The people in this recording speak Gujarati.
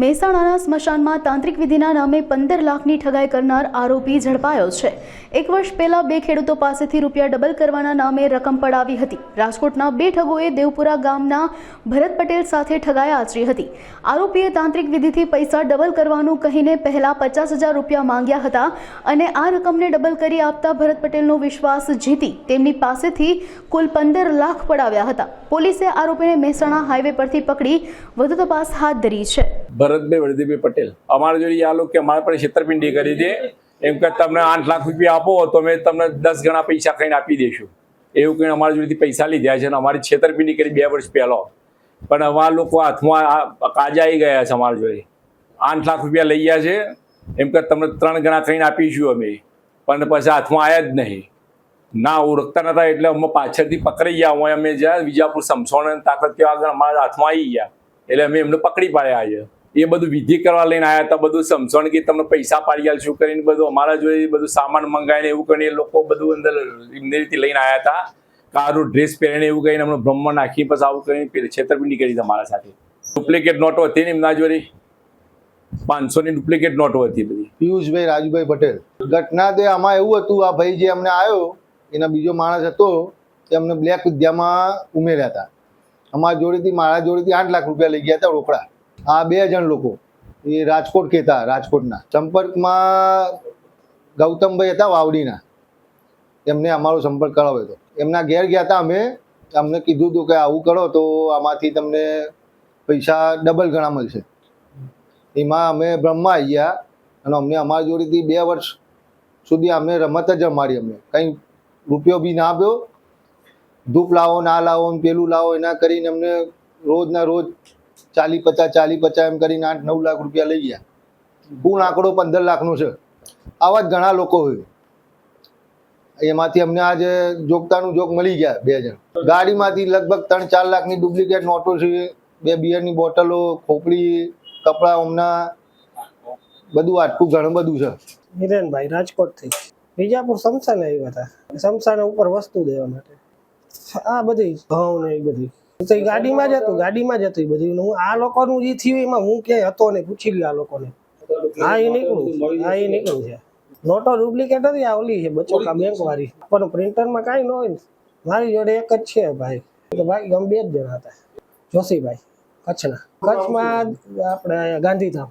મહેસાણાના સ્મશાનમાં તાંત્રિક વિધિના નામે પંદર લાખની ઠગાઈ કરનાર આરોપી ઝડપાયો છે. એક વર્ષ પહેલા બે ખેડૂતો પાસેથી રૂપિયા ડબલ કરવાના નામે રકમ પડાવી હતી. રાજકોટના બે ઠગોએ દેવપુરા ગામના ભરત પટેલ સાથે ઠગાઈ આચરી હતી. આરોપીએ તાંત્રિક વિધિથી પૈસા ડબલ કરવાનું કહીને પહેલા પચાસ હજાર રૂપિયા માંગ્યા હતા અને આ રકમને ડબલ કરી આપતા ભરત પટેલનો વિશ્વાસ જીતી તેમની પાસેથી કુલ પંદર લાખ પડાવ્યા હતા. પોલીસે આરોપીને મહેસાણા હાઈવે પરથી પકડી વધુ તપાસ હાથ ધરી છે. ભરતભાઈ વરદીભાઈ પટેલ. અમારે જોડે આ લોકો કે અમારા પર છેતરપિંડી કરી દે. એમ કે તમને આઠ લાખ રૂપિયા આપો તો અમે તમને દસ ગણા પૈસા કહીને આપી દઈશું એવું કહીને અમારા જોડેથી પૈસા લીધા છે અને અમારી છેતરપિંડી કરી બે વર્ષ પહેલો. પણ અમારા લોકો હાથમાં કાજા આવી ગયા છે અમારા જોડે. આઠ લાખ રૂપિયા લઈ ગયા છે. એમ કે તમને ત્રણ ગણા કહીને આપીશું અમે. પણ પછી હાથમાં આવ્યા જ નહીં. ના ઓળખતા નતા એટલે અમે પાછળથી પકડી ગયા. હોય અમે જ્યાં વિજાપુર, સમસોણ તાકત આગળ અમારા હાથમાં આવી ગયા. એટલે અમે એમને પકડી પાડ્યા છે. એ બધું વિધિ કરવા લઈને આવ્યા હતા, બધું સમજણ કે તમને પૈસા પાડી શું કરીને બધું અમારા જોડે બધું સામાન મંગાવીને એવું કરીને લોકો બધું અંદર એમની રીતે લઈને આવ્યા હતા. કારું ડ્રેસ પહેરીને એવું કહીને અમને બ્રહ્મ નાખી પછી આવું કરીને છેતરપિંડી કરી તમારા સાથે. ડુપ્લિકેટ નોટો હતી ને એમના જોડે? પાંચસોની ડુપ્લિકેટ નોટો હતી બધી. પિયુષભાઈ રાજુભાઈ પટેલ. ઘટના તે આમાં એવું હતું, આ ભાઈ જે અમને આવ્યો એના બીજો માણસ હતો, તે અમને બ્લેક વિદ્યામાં ઉમેર્યા હતા. અમારા જોડેથી, મારા જોડેથી આઠ લાખ રૂપિયા લઈ ગયા હતા રોકડા. આ બે જણ લોકો, એ રાજકોટ કહેતા, રાજકોટના. સંપર્કમાં ગૌતમભાઈ હતા વાવડીના. એમને અમારો સંપર્ક કરાવ્યો હતો. એમના ઘેર ગયા હતા અમે. અમને કીધું હતું કે આવું કરો તો આમાંથી તમને પૈસા ડબલ ગણા મળશે. એમાં અમે બ્રહ્મા આવી ગયા અને અમને અમારી જોડેથી બે વર્ષ સુધી અમને રમત જ રમાડી અમને. કંઈ રૂપિયો બી ના આપ્યો. ધૂપ લાવો, ના લાવો, પેલું લાવો, એના કરીને અમને રોજના રોજ ચાલી પચાસ ચાલી પચાસ એમ કરીને આઠ, નવ લાખ રૂપિયા લઈ ગયા. કુલ આંકડો પંદર લાખનો છે. આવા જ ઘણા લોકો હોય. એમાંથી અમને આજે જોગતાનું જોગ મળી ગયા બે જણ. ગાડીમાંથી લગભગ ત્રણ, ચાર લાખની ડુપ્લિકેટ નોટો છે. બે બિયરની બોટલો, ખોપડી, કપડાં હમણાં બધું આટલું ઘણું બધું છે. હિરેનભાઈ રાજકોટથી વિજાપુર સમસાને આવ્યા હતા. સમસાને ઉપર વસ્તુ દેવા માટે. આ બધી ઘઉં ને એ બધી. તો એ ગાડીમાં જ હતું, ગાડીમાં જ હતું એ બધું. હું આ લોકોનું જે થયું એમાં હું ક્યાંય હતો ને પૂછી ગયો આ લોકોને. હા એ નીકળું હા એ નીકળું છે. નોટો ડુપ્લિકેટ હતી, આ ઓલી છે, બચોકા બેંક વાળી પણ પ્રિન્ટરમાં કાંઈ ન હોય મારી જોડે એક જ છે ભાઈ. તો બાકી ગમે બે જ જણા હતા. જોશીભાઈ કચ્છના. કચ્છમાં આપણે ગાંધીધામ.